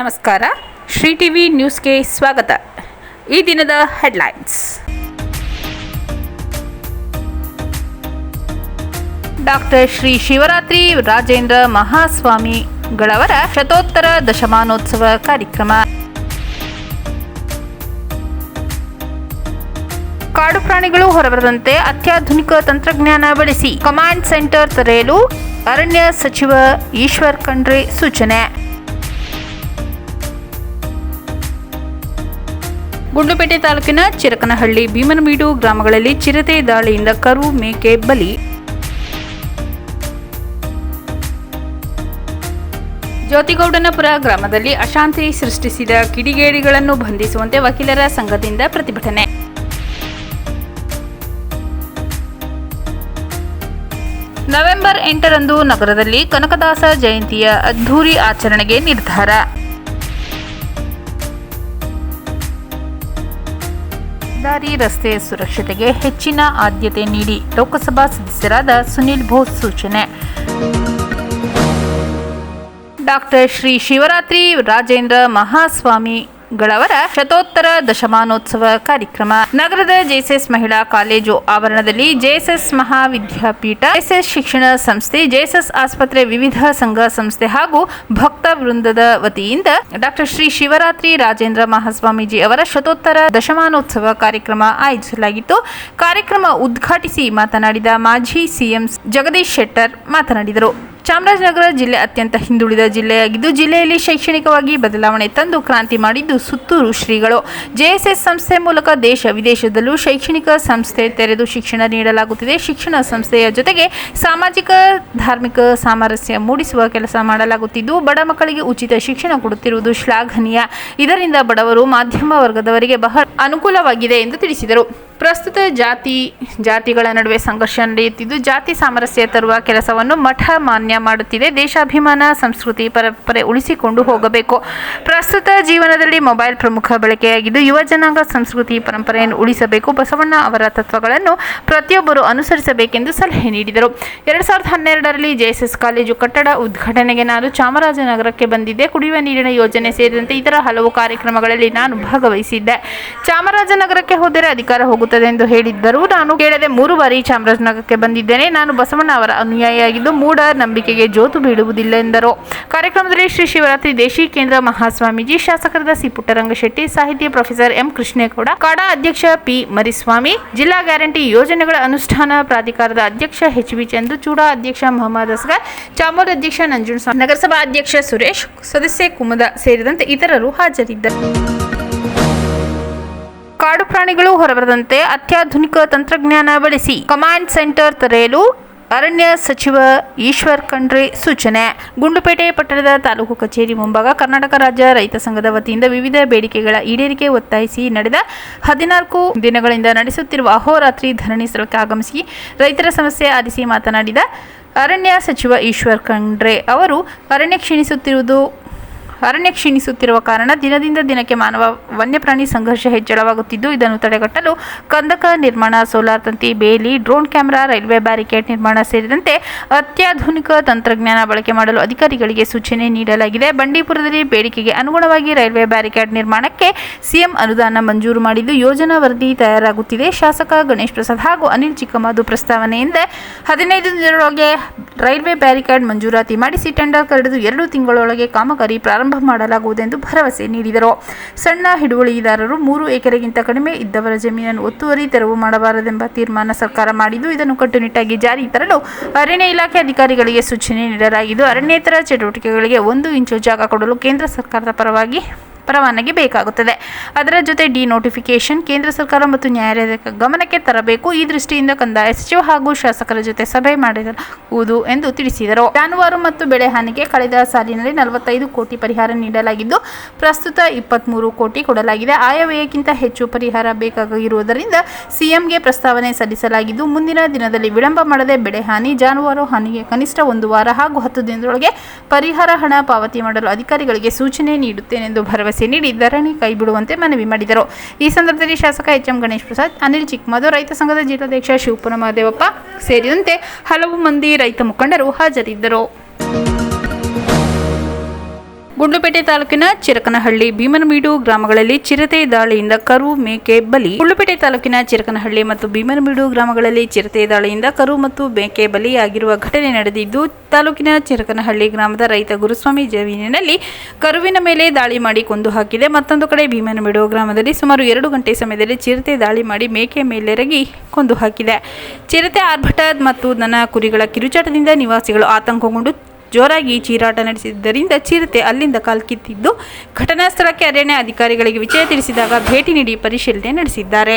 ನಮಸ್ಕಾರ. ಶ್ರೀ ಟಿವಿ ನ್ಯೂಸ್ಗೆ ಸ್ವಾಗತ. ಈ ದಿನದ ಹೆಡ್ಲೈನ್ಸ್. ಡಾಕ್ಟರ್ ಶ್ರೀ ಶಿವರಾತ್ರಿ ರಾಜೇಂದ್ರ ಮಹಾಸ್ವಾಮಿಗಳವರ ಶತೋತ್ತರ ದಶಮಾನೋತ್ಸವ ಕಾರ್ಯಕ್ರಮ. ಕಾಡು ಪ್ರಾಣಿಗಳು ಹೊರಬರದಂತೆ ಅತ್ಯಾಧುನಿಕ ತಂತ್ರಜ್ಞಾನ ಬಳಸಿ. ಕಮಾಂಡ್ ಸೆಂಟರ್ ತೆರೆಯಲು ಅರಣ್ಯ ಸಚಿವ ಈಶ್ವರ್ ಖಂಡ್ರೆ ಸೂಚನೆ. ಗುಂಡ್ಲುಪೇಟೆ ತಾಲೂಕಿನ ಚಿರಕನಹಳ್ಳಿ ಭೀಮನಮೀಡು ಗ್ರಾಮಗಳಲ್ಲಿ ಚಿರತೆ ದಾಳಿಯಿಂದ ಕರು ಮೇಕೆ ಬಲಿ. ಜ್ಯೋತಿಗೌಡನಪುರ ಗ್ರಾಮದಲ್ಲಿ ಅಶಾಂತಿ ಸೃಷ್ಟಿಸಿದ ಕಿಡಿಗೇಡಿಗಳನ್ನು ಬಂಧಿಸುವಂತೆ ವಕೀಲರ ಸಂಘದಿಂದ ಪ್ರತಿಭಟನೆ. ನವೆಂಬರ್ ಎಂಟರಂದು ನಗರದಲ್ಲಿ ಕನಕದಾಸ ಜಯಂತಿಯ ಅದ್ಧೂರಿ ಆಚರಣೆಗೆ ನಿರ್ಧಾರ. ಹೆದ್ದಾರಿ ರಸ್ತೆ ಸುರಕ್ಷತೆಗೆ ಹೆಚ್ಚಿನ ಆದ್ಯತೆ ನೀಡಿ ಲೋಕಸಭಾ ಸದಸ್ಯರಾದ ಸುನಿಲ್ ಬೋಸ್ ಸೂಚನೆ. ಡಾಕ್ಟರ್ ಶ್ರೀ ಶಿವರಾತ್ರಿ ರಾಜೇಂದ್ರ ಮಹಾಸ್ವಾಮಿಗಳವರ ಶತೋತ್ತರ ದಶಮಾನೋತ್ಸವ ಕಾರ್ಯಕ್ರಮ. ನಗರದ ಜೆಎಸ್ಎಸ್ ಮಹಿಳಾ ಕಾಲೇಜು ಆವರಣದಲ್ಲಿ ಜೆಎಸ್ಎಸ್ ಮಹಾವಿದ್ಯಾಪೀಠ, ಜೆಎಸ್ಎಸ್ ಶಿಕ್ಷಣ ಸಂಸ್ಥೆ, ಜೆಎಸ್ಎಸ್ ಆಸ್ಪತ್ರೆ ವಿವಿಧ ಸಂಘ ಸಂಸ್ಥೆ ಹಾಗೂ ಭಕ್ತ ವೃಂದದ ವತಿಯಿಂದ ಡಾಕ್ಟರ್ ಶ್ರೀ ಶಿವರಾತ್ರಿ ರಾಜೇಂದ್ರ ಮಹಾಸ್ವಾಮೀಜಿ ಅವರ ಶತೋತ್ತರ ದಶಮಾನೋತ್ಸವ ಕಾರ್ಯಕ್ರಮ ಆಯೋಜಿಸಲಾಗಿತ್ತು. ಕಾರ್ಯಕ್ರಮ ಉದ್ಘಾಟಿಸಿ ಮಾತನಾಡಿದ ಮಾಜಿ ಸಿಎಂ ಜಗದೀಶ್ ಶೆಟ್ಟರ್ ಮಾತನಾಡಿದರು. ಚಾಮರಾಜನಗರ ಜಿಲ್ಲೆ ಅತ್ಯಂತ ಹಿಂದುಳಿದ ಜಿಲ್ಲೆಯಾಗಿದ್ದು, ಜಿಲ್ಲೆಯಲ್ಲಿ ಶೈಕ್ಷಣಿಕವಾಗಿ ಬದಲಾವಣೆ ತಂದು ಕ್ರಾಂತಿ ಮಾಡಿದ್ದು ಸುತ್ತೂರು ಶ್ರೀಗಳು. ಜೆಎಸ್ಎಸ್ ಸಂಸ್ಥೆ ಮೂಲಕ ದೇಶ ವಿದೇಶದಲ್ಲೂ ಶೈಕ್ಷಣಿಕ ಸಂಸ್ಥೆ ತೆರೆದು ಶಿಕ್ಷಣ ನೀಡಲಾಗುತ್ತಿದೆ. ಶಿಕ್ಷಣ ಸಂಸ್ಥೆಯ ಜೊತೆಗೆ ಸಾಮಾಜಿಕ, ಧಾರ್ಮಿಕ ಸಾಮರಸ್ಯ ಮೂಡಿಸುವ ಕೆಲಸ ಮಾಡಲಾಗುತ್ತಿದ್ದು, ಬಡ ಮಕ್ಕಳಿಗೆ ಉಚಿತ ಶಿಕ್ಷಣ ಕೊಡುತ್ತಿರುವುದು ಶ್ಲಾಘನೀಯ. ಇದರಿಂದ ಬಡವರು ಮಾಧ್ಯಮ ವರ್ಗದವರಿಗೆ ಬಹಳ ಅನುಕೂಲವಾಗಿದೆ ಎಂದು ತಿಳಿಸಿದರು. ಪ್ರಸ್ತುತ ಜಾತಿ, ಜಾತಿಗಳ ನಡುವೆ ಸಂಘರ್ಷ ನಡೆಯುತ್ತಿದ್ದು, ಜಾತಿ ಸಾಮರಸ್ಯ ತರುವ ಕೆಲಸವನ್ನು ಮಠ ಮಾನ್ಯ ಮಾಡುತ್ತಿದೆ. ದೇಶಾಭಿಮಾನ, ಸಂಸ್ಕೃತಿ ಪರಂಪರೆ ಉಳಿಸಿಕೊಂಡು ಹೋಗಬೇಕು. ಪ್ರಸ್ತುತ ಜೀವನದಲ್ಲಿ ಮೊಬೈಲ್ ಪ್ರಮುಖ ಬಳಕೆಯಾಗಿದ್ದು, ಯುವ ಜನಾಂಗ ಸಂಸ್ಕೃತಿ ಪರಂಪರೆಯನ್ನು ಉಳಿಸಬೇಕು. ಬಸವಣ್ಣ ಅವರ ತತ್ವಗಳನ್ನು ಪ್ರತಿಯೊಬ್ಬರು ಅನುಸರಿಸಬೇಕೆಂದು ಸಲಹೆ ನೀಡಿದರು. ಎರಡ್ ಸಾವಿರದ ಹನ್ನೆರಡರಲ್ಲಿ ಜೆಎಸ್ಎಸ್ ಕಾಲೇಜು ಕಟ್ಟಡ ಉದ್ಘಾಟನೆಗೆ ನಾನು ಚಾಮರಾಜನಗರಕ್ಕೆ ಬಂದಿದ್ದೆ. ಕುಡಿಯುವ ನೀರಿನ ಯೋಜನೆ ಸೇರಿದಂತೆ ಇತರ ಹಲವು ಕಾರ್ಯಕ್ರಮಗಳಲ್ಲಿ ನಾನು ಭಾಗವಹಿಸಿದ್ದೆ. ಚಾಮರಾಜನಗರಕ್ಕೆ ಹೋದರೆ ಅಧಿಕಾರ ಹೋಗುತ್ತದೆ ಎಂದು ಹೇಳಿದ್ದರು ನಾನು ಕೇಳದೆ ಮೂರು ಬಾರಿ ಚಾಮರಾಜನಗರಕ್ಕೆ ಬಂದಿದ್ದೇನೆ. ನಾನು ಬಸವಣ್ಣ ಅವರ ಅನುಯಾಯಿಯಾಗಿದ್ದು ಮೂಢ ನಂಬಿಕೆಗೆ ಜೋತು ಬೀಳುವುದಿಲ್ಲ ಎಂದರು. ಕಾರ್ಯಕ್ರಮದಲ್ಲಿ ಶ್ರೀ ಶಿವರಾತ್ರಿ ದೇಶಿ ಕೇಂದ್ರ ಮಹಾಸ್ವಾಮೀಜಿ ಶಾಸಕರಾದ ಸಿ ಪುಟ್ಟರಂಗಶೆಟ್ಟಿ ಸಾಹಿತ್ಯ ಪ್ರೊಫೆಸರ್ ಎಂ ಕೃಷ್ಣೇಗೌಡ, ಕಾಡಾ ಅಧ್ಯಕ್ಷ ಪಿ ಮರಿಸ್ವಾಮಿ, ಜಿಲ್ಲಾ ಗ್ಯಾರಂಟಿ ಯೋಜನೆಗಳ ಅನುಷ್ಠಾನ ಪ್ರಾಧಿಕಾರದ ಅಧ್ಯಕ್ಷ ಎಚ್ ಬಿ ಚಂದ್ರಚೂಡ ಅಧ್ಯಕ್ಷ ಮಹಮ್ಮದ್ ಅಸ್ಗರ್ ಚಾಮೂರ್ ಅಧ್ಯಕ್ಷ ನಂಜುಂಡಸ್ವಾಮಿ ನಗರಸಭಾ ಅಧ್ಯಕ್ಷ ಸುರೇಶ್, ಸದಸ್ಯೆ ಕುಮದ ಸೇರಿದಂತೆ ಇತರರು ಹಾಜರಿದ್ದರು. ಕಾಡು ಪ್ರಾಣಿಗಳು ಹೊರಬರದಂತೆ ಅತ್ಯಾಧುನಿಕ ತಂತ್ರಜ್ಞಾನ ಬಳಸಿ ಕಮಾಂಡ್ ಸೆಂಟರ್ ತೆರೆಯಲು ಅರಣ್ಯ ಸಚಿವ ಈಶ್ವರ್ ಖಂಡ್ರೆ ಸೂಚನೆ. ಗುಂಡುಪೇಟೆ ಪಟ್ಟಣದ ತಾಲೂಕು ಕಚೇರಿ ಮುಂಭಾಗ ಕರ್ನಾಟಕ ರಾಜ್ಯ ರೈತ ಸಂಘದ ವತಿಯಿಂದ ವಿವಿಧ ಬೇಡಿಕೆಗಳ ಈಡೇರಿಕೆ ಒತ್ತಾಯಿಸಿ ನಡೆದ ಹದಿನಾಲ್ಕು ದಿನಗಳಿಂದ ನಡೆಸುತ್ತಿರುವ ಅಹೋರಾತ್ರಿ ಧರಣಿ ಸ್ಥಳಕ್ಕೆ ಆಗಮಿಸಿ ರೈತರ ಸಮಸ್ಯೆ ಆಲಿಸಿ ಮಾತನಾಡಿದ ಅರಣ್ಯ ಸಚಿವ ಈಶ್ವರ್ ಖಂಡ್ರೆ ಅವರು ಅರಣ್ಯ ಕ್ಷೀಣಿಸುತ್ತಿರುವುದು ಅರಣ್ಯ ಕ್ಷೀಣಿಸುತ್ತಿರುವ ಕಾರಣ ದಿನದಿಂದ ದಿನಕ್ಕೆ ಮಾನವ ವನ್ಯಪ್ರಾಣಿ ಸಂಘರ್ಷ ಹೆಚ್ಚಳವಾಗುತ್ತಿದ್ದು, ಇದನ್ನು ತಡೆಗಟ್ಟಲು ಕಂದಕ ನಿರ್ಮಾಣ, ಸೋಲಾರ್ ತಂತಿ, ಬೇಲಿ ಡ್ರೋನ್ ಕ್ಯಾಮೆರಾ, ರೈಲ್ವೆ ಬ್ಯಾರಿಕೇಡ್ ನಿರ್ಮಾಣ ಸೇರಿದಂತೆ ಅತ್ಯಾಧುನಿಕ ತಂತ್ರಜ್ಞಾನ ಬಳಕೆ ಮಾಡಲು ಅಧಿಕಾರಿಗಳಿಗೆ ಸೂಚನೆ ನೀಡಲಾಗಿದೆ. ಬಂಡೀಪುರದಲ್ಲಿ ಬೇಡಿಕೆಗೆ ಅನುಗುಣವಾಗಿ ರೈಲ್ವೆ ಬ್ಯಾರಿಕೇಡ್ ನಿರ್ಮಾಣಕ್ಕೆ ಸಿಎಂ ಅನುದಾನ ಮಂಜೂರು ಮಾಡಿದ್ದು, ಯೋಜನಾ ವರದಿ ತಯಾರಾಗುತ್ತಿದೆ. ಶಾಸಕ ಗಣೇಶ್ ಪ್ರಸಾದ್ ಹಾಗೂ ಅನಿಲ್ ಚಿಕ್ಕಮಾದು ಪ್ರಸ್ತಾವನೆಯಿಂದ ಹದಿನೈದು ದಿನದೊಳಗೆ ರೈಲ್ವೆ ಬ್ಯಾರಿಕೇಡ್ ಮಂಜೂರಾತಿ ಮಾಡಿಸಿ, ಟೆಂಡರ್ ಕರೆದು ಎರಡು ತಿಂಗಳೊಳಗೆ ಕಾಮಗಾರಿ ಪ್ರಾರಂಭ ಮಾಡಲಾಗುವುದೆಂದು ಭರವಸೆ ನೀಡಿದರು. ಸಣ್ಣ ಹಿಡುವಳಿದಾರರು ಮೂರು ಎಕರೆಗಿಂತ ಕಡಿಮೆ ಇದ್ದವರ ಜಮೀನನ್ನು ಒತ್ತುವರಿ ತೆರವು ಮಾಡಬಾರದೆಂಬ ತೀರ್ಮಾನ ಸರ್ಕಾರ ಮಾಡಿದ್ದು, ಇದನ್ನು ಕಟ್ಟುನಿಟ್ಟಾಗಿ ಜಾರಿ ತರಲು ಅರಣ್ಯ ಇಲಾಖೆ ಅಧಿಕಾರಿಗಳಿಗೆ ಸೂಚನೆ ನೀಡಲಾಗಿದ್ದು, ಅರಣ್ಯೇತರ ಚಟುವಟಿಕೆಗಳಿಗೆ ಒಂದು ಇಂಚು ಜಾಗ ಕೊಡಲು ಕೇಂದ್ರ ಸರ್ಕಾರದ ಪರವಾಗಿ ಪರವಾನಗಿ ಬೇಕಾಗುತ್ತದೆ. ಅದರ ಜೊತೆ ಡಿ ನೋಟಿಫಿಕೇಶನ್ ಕೇಂದ್ರ ಸರ್ಕಾರ ಮತ್ತು ನ್ಯಾಯಾಲಯದ ಗಮನಕ್ಕೆ ತರಬೇಕು. ಈ ದೃಷ್ಟಿಯಿಂದ ಕಂದಾಯ ಸಚಿವ ಹಾಗೂ ಶಾಸಕರ ಜೊತೆ ಸಭೆ ಮಾಡಲಾಗುವುದು ಎಂದು ತಿಳಿಸಿದರು. ಜಾನುವಾರು ಮತ್ತು ಬೆಳೆ ಹಾನಿಗೆ ಕಳೆದ ಸಾಲಿನಲ್ಲಿ ನಲವತ್ತೈದು ಕೋಟಿ ಪರಿಹಾರ ನೀಡಲಾಗಿದ್ದು, ಪ್ರಸ್ತುತ ಇಪ್ಪತ್ತ್ಮೂರು ಕೋಟಿ ಕೊಡಲಾಗಿದೆ. ಆಯವ್ಯಯಕ್ಕಿಂತ ಹೆಚ್ಚು ಪರಿಹಾರ ಬೇಕಾಗಿರುವುದರಿಂದ ಸಿಎಂಗೆ ಪ್ರಸ್ತಾವನೆ ಸಲ್ಲಿಸಲಾಗಿದ್ದು, ಮುಂದಿನ ದಿನದಲ್ಲಿ ವಿಳಂಬ ಮಾಡದೆ ಬೆಳೆ ಹಾನಿ, ಜಾನುವಾರು ಹಾನಿಗೆ ಕನಿಷ್ಠ ಒಂದು ವಾರ ಹಾಗೂ ಹತ್ತು ದಿನದೊಳಗೆ ಪರಿಹಾರ ಹಣ ಪಾವತಿ ಮಾಡಲು ಅಧಿಕಾರಿಗಳಿಗೆ ಸೂಚನೆ ನೀಡುತ್ತೇನೆಂದು ಭರವಸೆ ನೀಡಿ ಧರಣಿ ಕೈಬಿಡುವಂತೆ ಮನವಿ ಮಾಡಿದರು. ಈ ಸಂದರ್ಭದಲ್ಲಿ ಶಾಸಕ ಎಚ್ ಎಂ ಗಣೇಶ್ ಪ್ರಸಾದ್, ಅನಿಲ್ ಚಿಕ್ಕಮದು, ರೈತ ಸಂಘದ ಜಿಲ್ಲಾಧ್ಯಕ್ಷ ಶಿವಪುರ ಮಹದೇವಪ್ಪ ಸೇರಿದಂತೆ ಹಲವು ಮಂದಿ ರೈತ ಮುಖಂಡರು ಹಾಜರಿದ್ದರು. ಗುಂಡ್ಲುಪೇಟೆ ತಾಲೂಕಿನ ಚಿರಕನಹಳ್ಳಿ ಭೀಮನಬೀಡು ಗ್ರಾಮಗಳಲ್ಲಿ ಚಿರತೆ ದಾಳಿಯಿಂದ ಕರು ಮೇಕೆ ಬಲಿ. ಗುಂಡ್ಲುಪೇಟೆ ತಾಲೂಕಿನ ಚಿರಕನಹಳ್ಳಿ ಮತ್ತು ಭೀಮನಬೀಡು ಗ್ರಾಮಗಳಲ್ಲಿ ಚಿರತೆ ದಾಳಿಯಿಂದ ಕರು ಮತ್ತು ಮೇಕೆ ಬಲಿಯಾಗಿರುವ ಘಟನೆ ನಡೆದಿದ್ದು, ತಾಲೂಕಿನ ಚಿರಕನಹಳ್ಳಿ ಗ್ರಾಮದ ರೈತ ಗುರುಸ್ವಾಮಿ ಜಮೀನಿನಲ್ಲಿ ಕರುವಿನ ಮೇಲೆ ದಾಳಿ ಮಾಡಿ ಕೊಂದು ಹಾಕಿದೆ. ಮತ್ತೊಂದು ಕಡೆ ಭೀಮನಬೀಡು ಗ್ರಾಮದಲ್ಲಿ ಸುಮಾರು ಎರಡು ಗಂಟೆ ಸಮಯದಲ್ಲಿ ಚಿರತೆ ದಾಳಿ ಮಾಡಿ ಮೇಕೆ ಮೇಲೆರಗಿ ಕೊಂದು ಹಾಕಿದೆ. ಚಿರತೆ ಆರ್ಭಟ ಮತ್ತು ದನ ಕುರಿಗಳ ಕಿರುಚಾಟದಿಂದ ನಿವಾಸಿಗಳು ಆತಂಕಗೊಂಡು ಜೋರಾಗಿ ಚೀರಾಟ ನಡೆಸಿದ್ದರಿಂದ ಚಿರತೆ ಅಲ್ಲಿಂದ ಕಾಲ್ಕಿತ್ತಿದ್ದು ಘಟನಾ ಸ್ಥಳಕ್ಕೆ ಅರಣ್ಯ ಅಧಿಕಾರಿಗಳಿಗೆ ವಿಷಯ ತಿಳಿಸಿದಾಗ ಭೇಟಿ ನೀಡಿ ಪರಿಶೀಲನೆ ನಡೆಸಿದ್ದಾರೆ.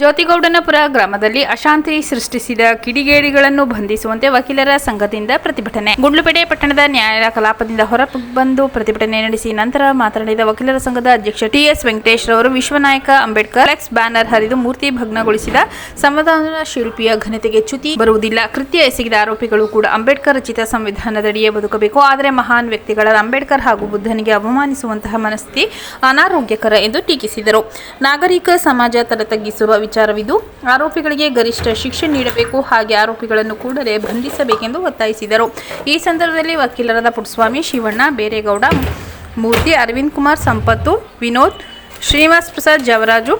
ಜ್ಯೋತಿಗೌಡನಪುರ ಗ್ರಾಮದಲ್ಲಿ ಅಶಾಂತಿ ಸೃಷ್ಟಿಸಿದ ಕಿಡಿಗೇಡಿಗಳನ್ನು ಬಂಧಿಸುವಂತೆ ವಕೀಲರ ಸಂಘದಿಂದ ಪ್ರತಿಭಟನೆ. ಗುಂಡ್ಲುಪೇಟೆ ಪಟ್ಟಣದ ನ್ಯಾಯಾಲಯ ಕಲಾಪದಿಂದ ಹೊರ ಬಂದು ಪ್ರತಿಭಟನೆ ನಡೆಸಿ ನಂತರ ಮಾತನಾಡಿದ ವಕೀಲರ ಸಂಘದ ಅಧ್ಯಕ್ಷ ಟಿಎಸ್ ವೆಂಕಟೇಶ್ ರವರು, ವಿಶ್ವನಾಯಕ ಅಂಬೇಡ್ಕರ್, ಫ್ಲೆಕ್ಸ್ ಬ್ಯಾನರ್ ಹರಿದು ಮೂರ್ತಿ ಭಗ್ನಗೊಳಿಸಿದ ಸಂವಿಧಾನ ಶಿಲ್ಪಿಯ ಘನತೆಗೆ ಚ್ಯುತಿ ಬರುವುದಿಲ್ಲ. ಕೃತ್ಯ ಎಸಗಿದ ಆರೋಪಿಗಳು ಕೂಡ ಅಂಬೇಡ್ಕರ್ ರಚಿತ ಸಂವಿಧಾನದಡಿಯೇ ಬದುಕಬೇಕು. ಆದರೆ ಮಹಾನ್ ವ್ಯಕ್ತಿಗಳ ಅಂಬೇಡ್ಕರ್ ಹಾಗೂ ಬುದ್ಧನಿಗೆ ಅವಮಾನಿಸುವಂತಹ ಮನಸ್ಥಿತಿ ಅನಾರೋಗ್ಯಕರ ಎಂದು ಟೀಕಿಸಿದರು. ನಾಗರಿಕ ಸಮಾಜ ತಲೆತಗ್ಗಿಸುವ ವಿಚಾರವಿದು. ಆರೋಪಿಗಳಿಗೆ ಗರಿಷ್ಠ ಶಿಕ್ಷೆ ನೀಡಬೇಕು. ಹಾಗೆ ಆರೋಪಿಗಳನ್ನು ಕೂಡಲೇ ಬಂಧಿಸಬೇಕೆಂದು ಒತ್ತಾಯಿಸಿದರು. ಈ ಸಂದರ್ಭದಲ್ಲಿ ವಕೀಲರಾದ ಪುಟ್ಟಸ್ವಾಮಿ, ಶಿವಣ್ಣ, ಬೇರೇಗೌಡ, ಮೂರ್ತಿ, ಅರವಿಂದ್ ಕುಮಾರ್, ಸಂಪತ್ತು, ವಿನೋದ್, ಶ್ರೀನಿವಾಸ್ ಪ್ರಸಾದ್, ಜವರಾಜು,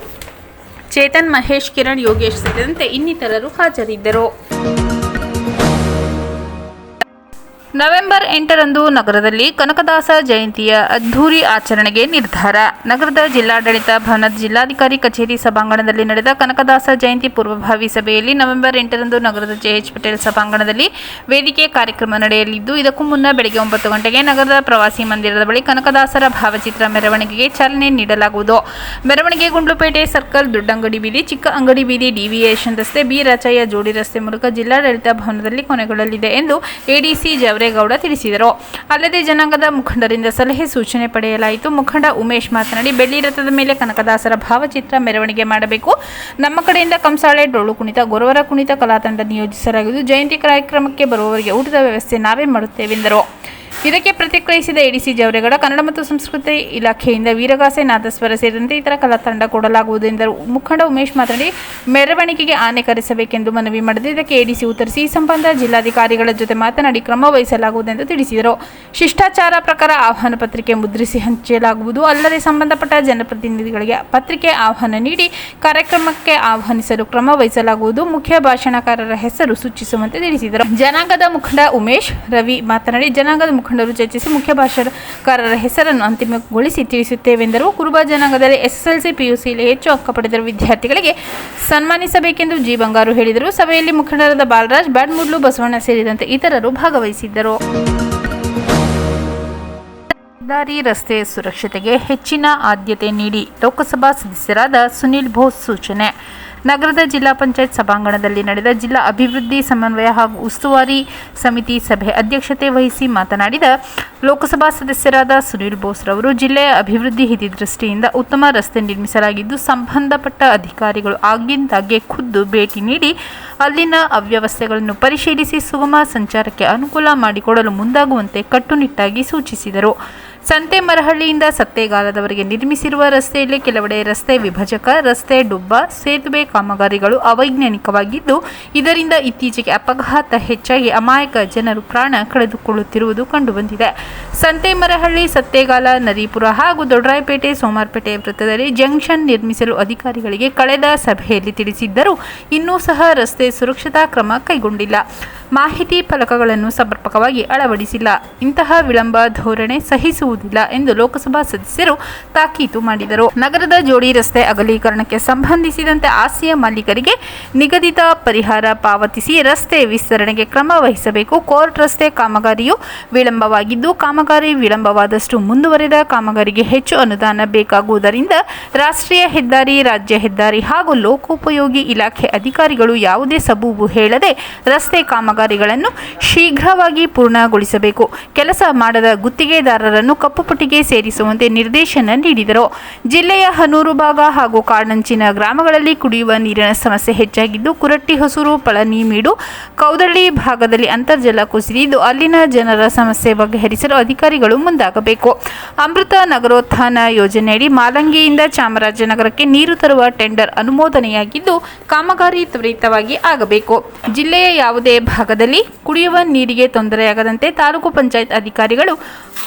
ಚೇತನ್ ಮಹೇಶ್, ಕಿರಣ್ ಯೋಗೇಶ್ ಸೇರಿದಂತೆ ಇನ್ನಿತರರು ಹಾಜರಿದ್ದರು. ನವೆಂಬರ್ ಎಂಟರಂದು ನಗರದಲ್ಲಿ ಕನಕದಾಸ ಜಯಂತಿಯ ಅದ್ಧೂರಿ ಆಚರಣೆಗೆ ನಿರ್ಧಾರ. ನಗರದ ಜಿಲ್ಲಾಡಳಿತ, ಭವನದ ಜಿಲ್ಲಾಧಿಕಾರಿ ಕಚೇರಿ ಸಭಾಂಗಣದಲ್ಲಿ ನಡೆದ ಕನಕದಾಸ ಜಯಂತಿ ಪೂರ್ವಭಾವಿ ಸಭೆಯಲ್ಲಿ ನವೆಂಬರ್ ಎಂಟರಂದು ನಗರದ ಜೆಎಚ್ ಪಟೇಲ್ ಸಭಾಂಗಣದಲ್ಲಿ ವೇದಿಕೆ ಕಾರ್ಯಕ್ರಮ ನಡೆಯಲಿದ್ದು, ಇದಕ್ಕೂ ಮುನ್ನ ಬೆಳಗ್ಗೆ ಒಂಬತ್ತು ಗಂಟೆಗೆ ನಗರದ ಪ್ರವಾಸಿ ಮಂದಿರದ ಬಳಿ ಕನಕದಾಸರ ಭಾವಚಿತ್ರ ಮೆರವಣಿಗೆಗೆ ಚಾಲನೆ ನೀಡಲಾಗುವುದು. ಮೆರವಣಿಗೆ ಗುಂಡ್ಲುಪೇಟೆ ಸರ್ಕಲ್, ದೊಡ್ಡಂಗಡಿ ಬೀದಿ, ಚಿಕ್ಕ ಅಂಗಡಿ ಬೀದಿ, ಡಿವಿಯೇಷನ್ ರಸ್ತೆ, ಬಿ ರಾಚಯ್ಯ ಜೋಡಿ ರಸ್ತೆ ಮೂಲಕ ಜಿಲ್ಲಾಡಳಿತ ಭವನದಲ್ಲಿ ಕೊನೆಗೊಳ್ಳಲಿದೆ ಎಂದು ಎಡಿಸಿ ಜವರೇಗೌಡ ತಿಳಿಸಿದರು. ಅಲ್ಲದೆ ಜನಾಂಗದ ಮುಖಂಡರಿಂದ ಸಲಹೆ ಸೂಚನೆ ಪಡೆಯಲಾಯಿತು. ಮುಖಂಡ ಉಮೇಶ್ ಮಾತನಾಡಿ, ಬೆಳ್ಳಿ ರಥದ ಮೇಲೆ ಕನಕದಾಸರ ಭಾವಚಿತ್ರ ಮೆರವಣಿಗೆ ಮಾಡಬೇಕು. ನಮ್ಮ ಕಡೆಯಿಂದ ಕಂಸಾಳೆ, ಡೊಳ್ಳು ಕುಣಿತ, ಗೊರವರ ಕುಣಿತ ಕಲಾತಂಡ ನಿಯೋಜಿಸಲಾಗಿದ್ದು ಜಯಂತಿ ಕಾರ್ಯಕ್ರಮಕ್ಕೆ ಬರುವವರಿಗೆ ಊಟದ ವ್ಯವಸ್ಥೆ ನಾವೇ ಮಾಡುತ್ತೇವೆಂದರು. ಇದಕ್ಕೆ ಪ್ರತಿಕ್ರಿಯಿಸಿದ ಎಡಿಸಿ ಜವರೇಗೌಡ, ಕನ್ನಡ ಮತ್ತು ಸಂಸ್ಕೃತಿ ಇಲಾಖೆಯಿಂದ ವೀರಗಾಸೆ, ನಾದಸ್ವರ ಸೇರಿದಂತೆ ಇತರ ಕಲಾ ತಂಡ ಕೊಡಲಾಗುವುದು ಎಂದರು. ಮುಖಂಡ ಉಮೇಶ್ ಮಾತನಾಡಿ, ಮೆರವಣಿಗೆಗೆ ಆನೆ ಕರೆಸಬೇಕೆಂದು ಮನವಿ ಮಾಡಿದೆ ಇದಕ್ಕೆ ಎಡಿಸಿ ಉತ್ತರಿಸಿ, ಈ ಸಂಬಂಧ ಜಿಲ್ಲಾಧಿಕಾರಿಗಳ ಜೊತೆ ಮಾತನಾಡಿ ಕ್ರಮ ವಹಿಸಲಾಗುವುದೆಂದು ತಿಳಿಸಿದರು. ಶಿಷ್ಟಾಚಾರ ಪ್ರಕಾರ ಆಹ್ವಾನ ಪತ್ರಿಕೆ ಮುದ್ರಿಸಿ ಹಂಚಲಾಗುವುದು, ಅಲ್ಲದೆ ಸಂಬಂಧಪಟ್ಟ ಜನಪ್ರತಿನಿಧಿಗಳಿಗೆ ಪತ್ರಿಕೆ ಆಹ್ವಾನ ನೀಡಿ ಕಾರ್ಯಕ್ರಮಕ್ಕೆ ಆಹ್ವಾನಿಸಲು ಕ್ರಮ ವಹಿಸಲಾಗುವುದು. ಮುಖ್ಯ ಭಾಷಣಕಾರರ ಹೆಸರು ಸೂಚಿಸುವಂತೆ ತಿಳಿಸಿದರು. ಜನಾಂಗದ ಮುಖಂಡ ಉಮೇಶ್ ರವಿ ಮಾತನಾಡಿ, ಜನಾಂಗದ ಮುಖಂಡರು ಚರ್ಚಿಸಿ ಮುಖ್ಯ ಭಾಷಣಕಾರರ ಹೆಸರನ್ನು ಅಂತಿಮಗೊಳಿಸಿ ತಿಳಿಸುತ್ತೇವೆಂದರು. ಕುರುಬ ಜನಾಂಗದಲ್ಲಿ ಎಸ್ಎಸ್ಎಲ್ಸಿ, ಪಿಯುಸಿಯಲ್ಲಿ ಹೆಚ್ಚು ಅಂಕ ಪಡೆದಿರುವ ವಿದ್ಯಾರ್ಥಿಗಳಿಗೆ ಸನ್ಮಾನಿಸಬೇಕೆಂದು ಜಿ ಬಂಗಾರು ಹೇಳಿದರು. ಸಭೆಯಲ್ಲಿ ಮುಖಂಡರಾದ ಬಾಲರಾಜ್, ಬ್ಯಾಡ್ಮುಡ್ಲು, ಬಸವಣ್ಣ ಸೇರಿದಂತೆ ಇತರರು ಭಾಗವಹಿಸಿದ್ದರು. ಹೆದ್ದಾರಿ ರಸ್ತೆ ಸುರಕ್ಷತೆಗೆ ಹೆಚ್ಚಿನ ಆದ್ಯತೆ ನೀಡಿ ಲೋಕಸಭಾ ಸದಸ್ಯರಾದ ಸುನಿಲ್ ಬೋಸ್ ಸೂಚನೆ. ನಗರದ ಜಿಲ್ಲಾ ಪಂಚಾಯತ್ ಸಭಾಂಗಣದಲ್ಲಿ ನಡೆದ ಜಿಲ್ಲಾ ಅಭಿವೃದ್ಧಿ ಸಮನ್ವಯ ಹಾಗೂ ಉಸ್ತುವಾರಿ ಸಮಿತಿ ಸಭೆ ಅಧ್ಯಕ್ಷತೆ ವಹಿಸಿ ಮಾತನಾಡಿದ ಲೋಕಸಭಾ ಸದಸ್ಯರಾದ ಸುನೀಲ್ ಬೋಸ್ ರವರು ಜಿಲ್ಲೆಯ ಅಭಿವೃದ್ಧಿ ಹಿತದೃಷ್ಟಿಯಿಂದ ಉತ್ತಮ ರಸ್ತೆ ನಿರ್ಮಿಸಲಾಗಿದ್ದು, ಸಂಬಂಧಪಟ್ಟ ಅಧಿಕಾರಿಗಳು ಆಗಿಂದಾಗ್ಗೆ ಖುದ್ದು ಭೇಟಿ ನೀಡಿ ಅಲ್ಲಿನ ಅವ್ಯವಸ್ಥೆಗಳನ್ನು ಪರಿಶೀಲಿಸಿ ಸುಗಮ ಸಂಚಾರಕ್ಕೆ ಅನುಕೂಲ ಮಾಡಿಕೊಡಲು ಮುಂದಾಗುವಂತೆ ಕಟ್ಟುನಿಟ್ಟಾಗಿ ಸೂಚಿಸಿದರು. ಸಂತೆ ಮರಹಳ್ಳಿಯಿಂದ ಸತ್ತೇಗಾಲದವರೆಗೆ ನಿರ್ಮಿಸಿರುವ ರಸ್ತೆಯಲ್ಲಿ ಕೆಲವೆಡೆ ರಸ್ತೆ ವಿಭಜಕ, ರಸ್ತೆ ಡುಬ್ಬ, ಸೇತುವೆ ಕಾಮಗಾರಿಗಳು ಅವೈಜ್ಞಾನಿಕವಾಗಿದ್ದು, ಇದರಿಂದ ಇತ್ತೀಚೆಗೆ ಅಪಘಾತ ಹೆಚ್ಚಾಗಿ ಅಮಾಯಕ ಜನರು ಪ್ರಾಣ ಕಳೆದುಕೊಳ್ಳುತ್ತಿರುವುದು ಕಂಡುಬಂದಿದೆ. ಸಂತೆ ಮರಹಳ್ಳಿ, ಸತ್ತೇಗಾಲ ನದೀಪುರ ಹಾಗೂ ದೊಡ್ಡರಾಯಪೇಟೆ, ಸೋಮಾರ್ಪೇಟೆ ವೃತ್ತದಲ್ಲಿ ಜಂಕ್ಷನ್ ನಿರ್ಮಿಸಲು ಅಧಿಕಾರಿಗಳಿಗೆ ಕಳೆದ ಸಭೆಯಲ್ಲಿ ತಿಳಿಸಿದ್ದರೂ, ಇನ್ನೂ ಸಹ ರಸ್ತೆ ಸುರಕ್ಷತಾ ಕ್ರಮ ಕೈಗೊಂಡಿಲ್ಲ. ಮಾಹಿತಿ ಫಲಕಗಳನ್ನು ಸಮರ್ಪಕವಾಗಿ ಅಳವಡಿಸಿಲ್ಲ. ಇಂತಹ ವಿಳಂಬ ಧೋರಣೆ ಸಹಿಸುವುದಿಲ್ಲ ಎಂದು ಲೋಕಸಭಾ ಸದಸ್ಯರು ತಾಕೀತು ಮಾಡಿದರು. ನಗರದ ಜೋಡಿ ರಸ್ತೆ ಅಗಲೀಕರಣಕ್ಕೆ ಸಂಬಂಧಿಸಿದಂತೆ ಆಸ್ತಿಯ ಮಾಲೀಕರಿಗೆ ನಿಗದಿತ ಪರಿಹಾರ ಪಾವತಿಸಿ ರಸ್ತೆ ವಿಸ್ತರಣೆಗೆ ಕ್ರಮ ವಹಿಸಬೇಕು. ಕೋರ್ಟ್ ರಸ್ತೆ ಕಾಮಗಾರಿಯು ವಿಳಂಬವಾಗಿದ್ದು, ಕಾಮಗಾರಿ ವಿಳಂಬವಾದಷ್ಟು ಮುಂದುವರೆದ ಕಾಮಗಾರಿಗೆ ಹೆಚ್ಚು ಅನುದಾನ ಬೇಕಾಗುವುದರಿಂದ ರಾಷ್ಟ್ರೀಯ ಹೆದ್ದಾರಿ, ರಾಜ್ಯ ಹೆದ್ದಾರಿ ಹಾಗೂ ಲೋಕೋಪಯೋಗಿ ಇಲಾಖೆ ಅಧಿಕಾರಿಗಳು ಯಾವುದೇ ಸಬೂಬು ಹೇಳದೆ ರಸ್ತೆ ಕಾಮಗಾರಿಗಳನ್ನು ಶೀಘ್ರವಾಗಿ ಪೂರ್ಣಗೊಳಿಸಬೇಕು. ಕೆಲಸ ಮಾಡದ ಗುತ್ತಿಗೆದಾರರನ್ನು ಕಪ್ಪುಪಟ್ಟಿಗೆ ಸೇರಿಸುವಂತೆ ನಿರ್ದೇಶನ ನೀಡಿದರು. ಜಿಲ್ಲೆಯ ಹನೂರು ಭಾಗ ಹಾಗೂ ಕಾಡಂಚಿನ ಗ್ರಾಮಗಳಲ್ಲಿ ಕುಡಿಯುವ ನೀರಿನ ಸಮಸ್ಯೆ ಹೆಚ್ಚಾಗಿದ್ದು, ಕುರಟ್ಟಿ ಹೊಸೂರು ಪಳನಿಮೀಡು ಕೌದಳ್ಳಿ ಭಾಗದಲ್ಲಿ ಅಂತರ್ಜಲ ಕುಸಿದಿದ್ದು, ಅಲ್ಲಿನ ಜನರ ಸಮಸ್ಯೆ ಬಗೆಹರಿಸಲು ಅಧಿಕಾರಿಗಳು ಮುಂದಾಗಬೇಕು. ಅಮೃತ ನಗರೋತ್ಥಾನ ಯೋಜನೆಯಡಿ ಮಾಲಂಗಿಯಿಂದ ಚಾಮರಾಜನಗರಕ್ಕೆ ನೀರು ತರುವ ಟೆಂಡರ್ ಅನುಮೋದನೆಯಾಗಿದ್ದು, ಕಾಮಗಾರಿ ತ್ವರಿತವಾಗಿ ಆಗಬೇಕು. ಜಿಲ್ಲೆಯ ಯಾವುದೇ ಭಾಗದಲ್ಲಿ ಕುಡಿಯುವ ನೀರಿಗೆ ತೊಂದರೆಯಾಗದಂತೆ ತಾಲೂಕು ಪಂಚಾಯತ್ ಅಧಿಕಾರಿಗಳು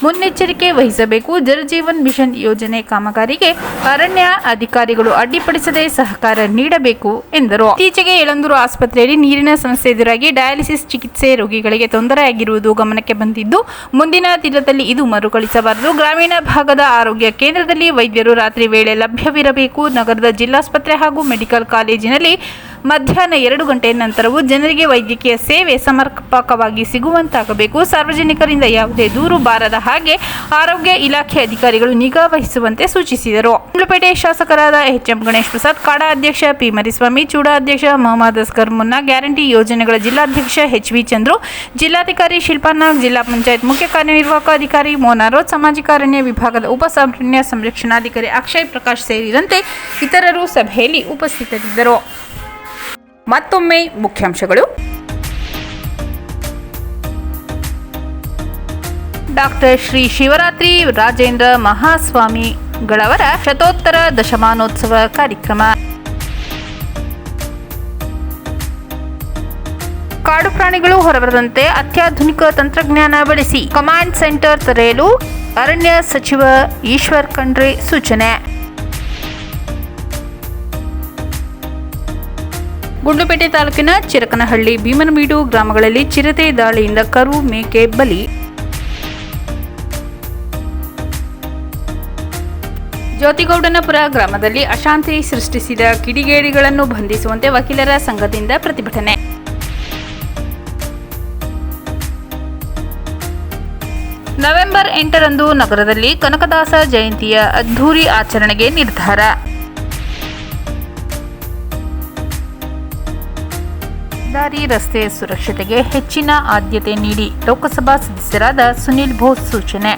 ಮುನ್ನೆಚ್ಚರಿಕೆ ವಹಿಸಬೇಕು. ಜಲಜೀವನ್ ಮಿಷನ್ ಯೋಜನೆ ಕಾಮಗಾರಿಗೆ ಅರಣ್ಯ ಅಧಿಕಾರಿಗಳು ಅಡ್ಡಿಪಡಿಸದೆ ಸಹಕಾರ ನೀಡಬೇಕು ಎಂದರು. ಇತ್ತೀಚೆಗೆ ಯಳಂದೂರು ಆಸ್ಪತ್ರೆಯಲ್ಲಿ ನೀರಿನ ಸಮಸ್ಯೆ ಎದುರಾಗಿ ಡಯಾಲಿಸಿಸ್ ಚಿಕಿತ್ಸೆ ರೋಗಿಗಳಿಗೆ ತೊಂದರೆಯಾಗಿರುವುದು ಗಮನಕ್ಕೆ ಬಂದಿದ್ದು, ಮುಂದಿನ ದಿನದಲ್ಲಿ ಇದು ಮರುಕಳಿಸಬಾರದು. ಗ್ರಾಮೀಣ ಭಾಗದ ಆರೋಗ್ಯ ಕೇಂದ್ರದಲ್ಲಿ ವೈದ್ಯರು ರಾತ್ರಿ ವೇಳೆ ಲಭ್ಯವಿರಬೇಕು. ನಗರದ ಜಿಲ್ಲಾಸ್ಪತ್ರೆ ಹಾಗೂ ಮೆಡಿಕಲ್ ಕಾಲೇಜಿನಲ್ಲಿ ಮಧ್ಯಾಹ್ನ ಎರಡು ಗಂಟೆ ನಂತರವೂ ಜನರಿಗೆ ವೈದ್ಯಕೀಯ ಸೇವೆ ಸಮರ್ಪಕವಾಗಿ ಸಿಗುವಂತಾಗಬೇಕು. ಸಾರ್ವಜನಿಕರಿಂದ ಯಾವುದೇ ದೂರು ಬಾರದ ಹಾಗೆ ಆರೋಗ್ಯ ಇಲಾಖೆ ಅಧಿಕಾರಿಗಳು ನಿಗಾ ವಹಿಸುವಂತೆ ಸೂಚಿಸಿದರು. ಗುಂಡ್ಲುಪೇಟೆ ಶಾಸಕರಾದ ಎಚ್ ಎಂ ಗಣೇಶ್ ಪ್ರಸಾದ್, ಕಾಡಾ ಅಧ್ಯಕ್ಷ ಪಿ. ಮರಿಸ್ವಾಮಿ, ಚೂಡಾ ಅಧ್ಯಕ್ಷ ಮೊಹಮ್ಮದ್ ಅಸ್ಕರ್ ಮುನ್ನಾ, ಗ್ಯಾರಂಟಿ ಯೋಜನೆಗಳ ಜಿಲ್ಲಾಧ್ಯಕ್ಷ ಎಚ್. ವಿ. ಚಂದ್ರು, ಜಿಲ್ಲಾಧಿಕಾರಿ ಶಿಲ್ಪಾನಾಗ್ ಜಿಲ್ಲಾ ಪಂಚಾಯತ್ ಮುಖ್ಯ ಕಾರ್ಯನಿರ್ವಾಹಕ ಅಧಿಕಾರಿ ಮೋನಾರೋಜ್ ಸಾಮಾಜಿಕ ಅರಣ್ಯ ವಿಭಾಗದ ಉಪ ಸಂರಕ್ಷಣಾಧಿಕಾರಿ ಅಕ್ಷಯ್ ಪ್ರಕಾಶ್ ಸೇರಿದಂತೆ ಇತರರು ಸಭೆಯಲ್ಲಿ ಉಪಸ್ಥಿತರಿದ್ದರು. ಮತ್ತೊಮ್ಮೆ ಮುಖ್ಯಾಂಶಗಳು. ಡಾಕ್ಟರ್ ಶ್ರೀ ಶಿವರಾತ್ರಿ ರಾಜೇಂದ್ರ ಮಹಾಸ್ವಾಮಿಗಳವರ ಶತೋತ್ತರ ದಶಮಾನೋತ್ಸವ ಕಾರ್ಯಕ್ರಮ. ಕಾಡು ಪ್ರಾಣಿಗಳು ಹೊರಬರದಂತೆ ಅತ್ಯಾಧುನಿಕ ತಂತ್ರಜ್ಞಾನ ಬಳಸಿ ಕಮಾಂಡ್ ಸೆಂಟರ್ ತೆರೆಯಲು ಅರಣ್ಯ ಸಚಿವ ಈಶ್ವರ್ ಖಂಡ್ರೆ ಸೂಚನೆ. ಗುಂಡ್ಲುಪೇಟೆ ತಾಲೂಕಿನ ಚಿರಕನಹಳ್ಳಿ ಭೀಮನಬೀಡು ಗ್ರಾಮಗಳಲ್ಲಿ ಚಿರತೆ ದಾಳಿಯಿಂದ ಕರು ಮೇಕೆ ಬಲಿ. ಜ್ಯೋತಿಗೌಡನಪುರ ಗ್ರಾಮದಲ್ಲಿ ಅಶಾಂತಿ ಸೃಷ್ಟಿಸಿದ ಕಿಡಿಗೇಡಿಗಳನ್ನು ಬಂಧಿಸುವಂತೆ ವಕೀಲರ ಸಂಘದಿಂದ ಪ್ರತಿಭಟನೆ. ನವೆಂಬರ್ ಎಂಟರಂದು ನಗರದಲ್ಲಿ ಕನಕದಾಸ ಜಯಂತಿಯ ಅದ್ಧೂರಿ ಆಚರಣೆಗೆ ನಿರ್ಧಾರ. ಹೆದ್ದಾರಿ ರಸ್ತೆ ಸುರಕ್ಷತೆಗೆ ಹೆಚ್ಚಿನ ಆದ್ಯತೆ ನೀಡಿ ಲೋಕಸಭಾ ಸದಸ್ಯರಾದ ಸುನಿಲ್ ಬೋಸ್ ಸೂಚನೆ.